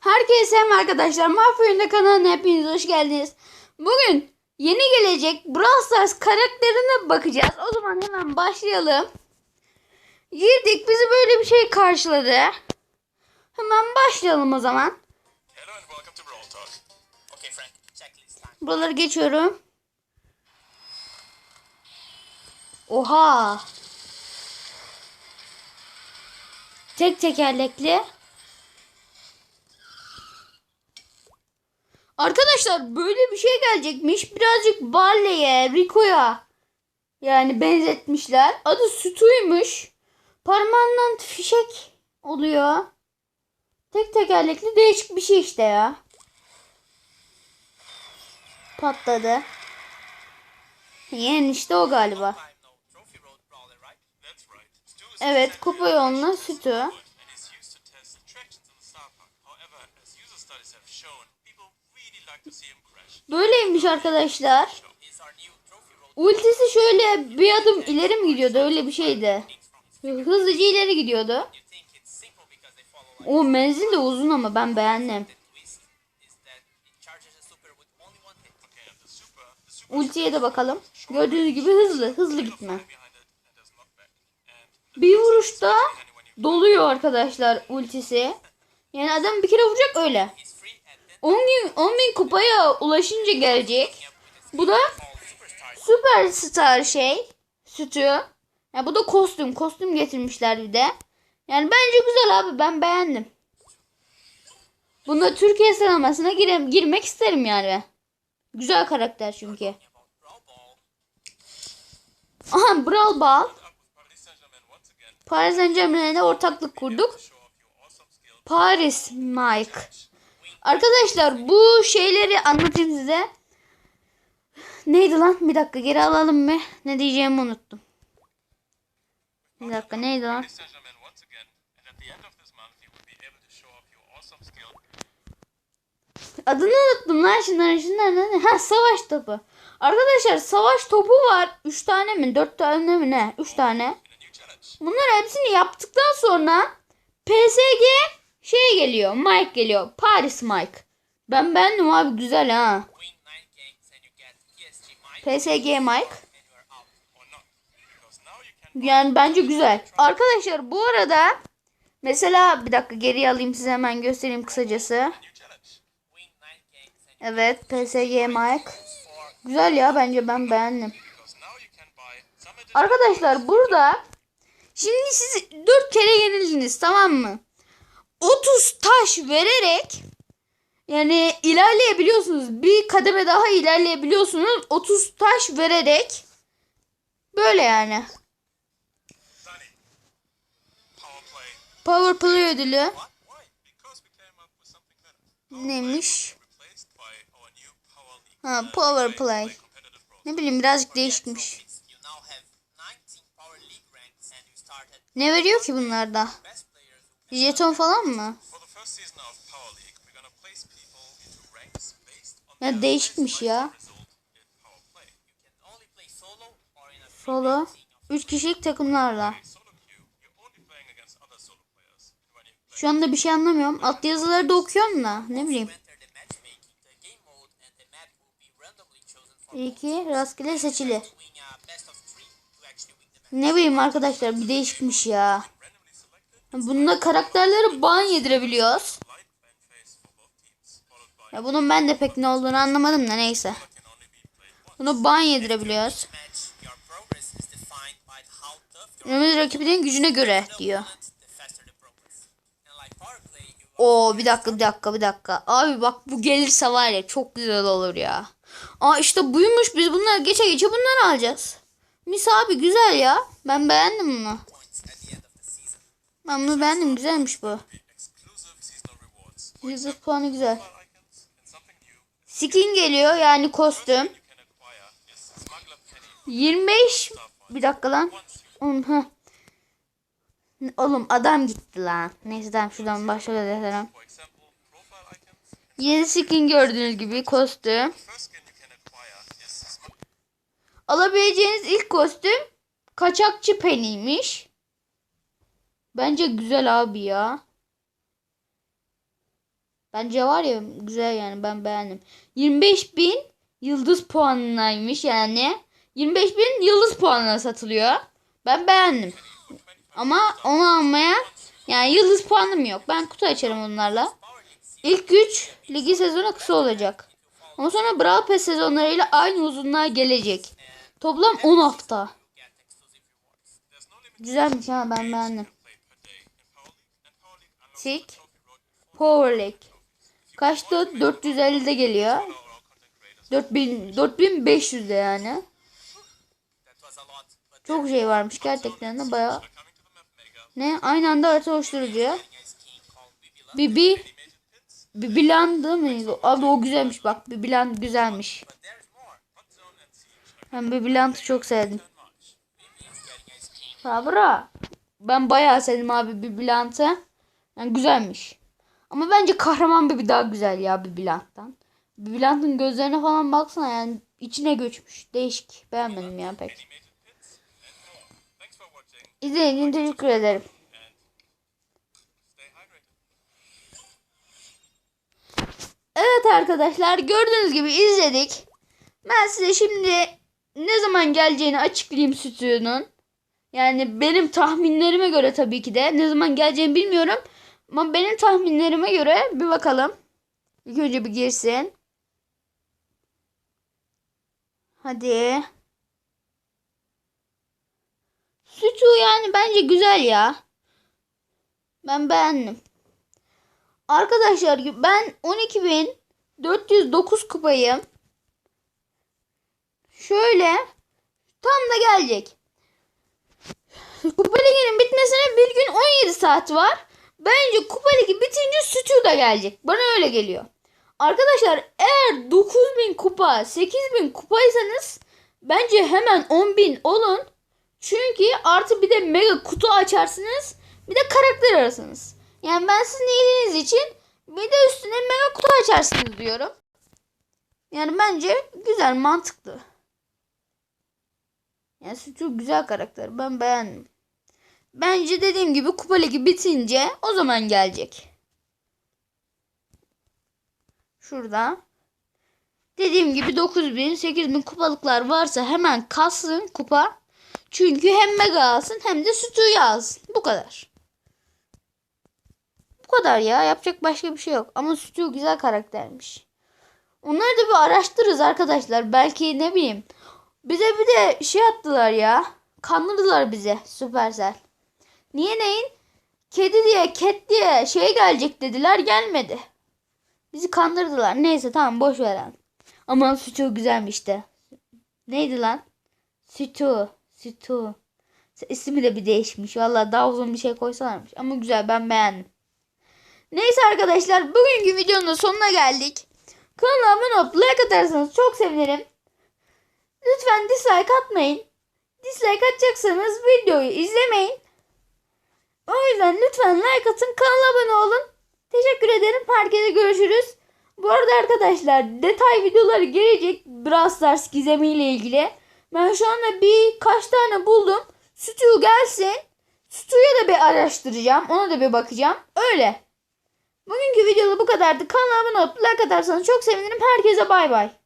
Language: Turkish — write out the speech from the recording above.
Herkese selam arkadaşlar. Mahfuyunda kanalına hepiniz hoş geldiniz. Bugün yeni gelecek Brawl Stars karakterine bakacağız. O zaman hemen başlayalım. Girdik bizi böyle bir şey karşıladı. Hemen başlayalım o zaman. Buraları geçiyorum. Oha. Tek tekerlekli. Arkadaşlar böyle bir şey gelecekmiş. Birazcık Barley'e, Rico'ya yani benzetmişler. Adı Sütü'ymüş. Parmağından fişek oluyor. Tek tekerlekli değişik bir şey işte ya. Patladı. Yani işte o galiba. Evet kupa yoluna sütü. Böyleymiş arkadaşlar. Ultisi şöyle bir adım ileri mi gidiyordu öyle bir şeydi. Hızlıca ileri gidiyordu. O menzil de uzun ama ben beğendim. Ultiye de bakalım. Gördüğünüz gibi hızlı, hızlı gitme. Bir vuruşta doluyor arkadaşlar ultisi. Yani adam bir kere vuracak öyle. 10 bin, 10 bin kupaya ulaşınca gelecek. Bu da. Süperstar şey sütü. Ya bu da kostüm. Kostüm getirmişler bir de. Yani bence güzel abi. Ben beğendim. Bunda Türkiye sıralamasına gire, girmek isterim yani. Güzel karakter çünkü. Aha Brawl Ball. Paris Saint Germain'e ortaklık kurduk. Paris Mike. Arkadaşlar bu şeyleri anlatayım size. Neydi lan? Bir dakika geri alalım mı? Ne diyeceğimi unuttum. Bir dakika neydi lan? Adını unuttum lan şunların şunların. Ha savaş topu. Arkadaşlar savaş topu var. 3 tane mi? 4 tane mi ne? 3 tane. Bunlar hepsini yaptıktan sonra PSG şey geliyor. Mike geliyor. Paris Mike. Ben beğendim abi güzel ha. win 9 games and you get PSG Mike Yani bence güzel. Arkadaşlar bu arada mesela bir dakika geriye alayım size hemen göstereyim kısacası. new challenge. Win 9 games and Evet PSG Mike. Güzel ya bence ben beğendim. Arkadaşlar burada şimdi siz 4 kere yenildiniz tamam mı? 30 taş vererek yani ilerleyebiliyorsunuz. Bir kademe daha ilerleyebiliyorsunuz. 30 taş vererek böyle yani. Power play. Ödülü neymiş? Ha power play. Ne bileyim birazcık değişikmiş. Trophies. You now have 19 Power League ranks and you start at Ne veriyor ki bunlarda? Jeton falan mı? Ya değişikmiş ya. solo or in a free Solo. team of 3 kişilik takımlarla. Şu anda bir şey anlamıyorum. Alt yazıları da okuyorum da ne bileyim. to enter the matchmaking, the game mode and the map will be randomly chosen for İyi ki rastgele seçili. Ne bileyim arkadaşlar bir değişikmiş ya. Bunda karakterleri ban yedirebiliyoruz. Ya bunun ben de pek ne olduğunu anlamadım da neyse. Bunu ban yedirebiliyoruz. Önümüz rakibinin gücüne göre diyor. Oo bir dakika bir dakika bir dakika. Abi bak bu gelirse var ya çok güzel olur ya. Aa işte buymuş biz bunları geçe geçe bunları alacağız. Mis abi güzel ya. Ben beğendim bunu. Ben bunu beğendim güzelmiş bu. Yüzü puanı güzel. Skin geliyor yani kostüm. you can acquire is Smuggler Penny. 25 bir dakika lan. Heh. Oğlum adam gitti lan. Neyse tamam şuradan başlayalım. İcons. Yeni skin gördüğünüz gibi kostüm. Alabileceğiniz ilk kostüm kaçakçı Penny'miş. Bence güzel abi ya. Bence var ya güzel yani ben beğendim. 25 bin yıldız puanınaymış yani. 25 bin yıldız puanına satılıyor. Ben beğendim. Ama onu almaya yani yıldız puanım yok. Ben kutu açarım onlarla. İlk güç ligi sezonu kısa olacak. Ondan sonra Brawl Pass sezonlarıyla aynı uzunluğa gelecek. Toplam 10 hafta. Güzelmiş ha ben beğendim. Road Power League. Kaçtı? 450'de geliyor. all our content creators. 4000 4500'de yani. Çok şey varmış gerçekten de maker. Ne? Aynı anda harita oluşturucu. Bibi Bibilandı mıydı? Abi o güzelmiş bak. Bibiland güzelmiş. Ben Bibiland'ı çok sevdim. Sabra. Ben bayağı sevdim abi Bibiland'ı. Yani güzelmiş. Ama bence kahraman Bibi daha güzel ya Bibiland'dan. Bibiland'ın gözlerine falan baksana yani içine göçmüş. Değişik. Beğenmedim ya pek. İzlediğiniz için teşekkür ederim. Evet arkadaşlar gördüğünüz gibi izledik. Ben size şimdi ne zaman geleceğini açıklayayım stüdyonun. Yani benim tahminlerime göre tabii ki de ne zaman geleceğini bilmiyorum. Ama benim tahminlerime göre bir bakalım. İlk önce bir girsin. Hadi. Sütü yani bence güzel ya. Ben beğendim. Arkadaşlar ben 12.409 kupayım. Şöyle tam da gelecek. Kupa Ligi'nin bitmesine bir gün 17 saat var. Bence Kupa Ligi bitince Stü da gelecek. Bana öyle geliyor. Arkadaşlar eğer 9000 kupa 8000 kupaysanız bence hemen 10.000 olun. Çünkü artı bir de mega kutu açarsınız. Bir de karakter arasınız. Yani ben sizin iyiliğiniz için bir de üstüne mega kutu açarsınız diyorum. Yani bence güzel mantıklı. Yani Stu güzel karakter. Ben beğendim. Bence dediğim gibi kupa ligi bitince o zaman gelecek. Şurada. Dediğim gibi 9000 8000 kupalıklar varsa hemen kalsın kupa. Çünkü hem mega alsın hem de Stu'yu alsın. Bu kadar. Bu kadar ya. Yapacak başka bir şey yok. Ama Stu güzel karaktermiş. Onları da bir araştırırız arkadaşlar. Belki ne bileyim. Bize bir de şey attılar ya. Kandırdılar bize Supercell. Niye neyin? Kedi diye, ket diye şey gelecek dediler gelmedi. Bizi kandırdılar. Neyse tamam boş verelim. Ama Stu güzelmiş de. Neydi lan? Stu. Stu. İsmi de bir değişmiş. Valla daha uzun bir şey koysalarmış. Ama güzel ben beğendim. Neyse arkadaşlar bugünkü videonun da sonuna geldik. Kanala abone olup like atarsanız çok sevinirim. Lütfen dislike atmayın. Dislike atacaksanız videoyu izlemeyin. O yüzden lütfen like atın kanala abone olun. Teşekkür ederim. Herkese görüşürüz. Bu arada arkadaşlar detay videoları gelecek Brawl Stars gizemiyle ilgili. Ben şu anda birkaç tane buldum. Stu gelsin. Stu'ya da bir araştıracağım. Ona da bir bakacağım. Öyle. Bugünkü videoda bu kadardı. Kanala abone olup like atarsanız çok sevinirim. Herkese bay bay.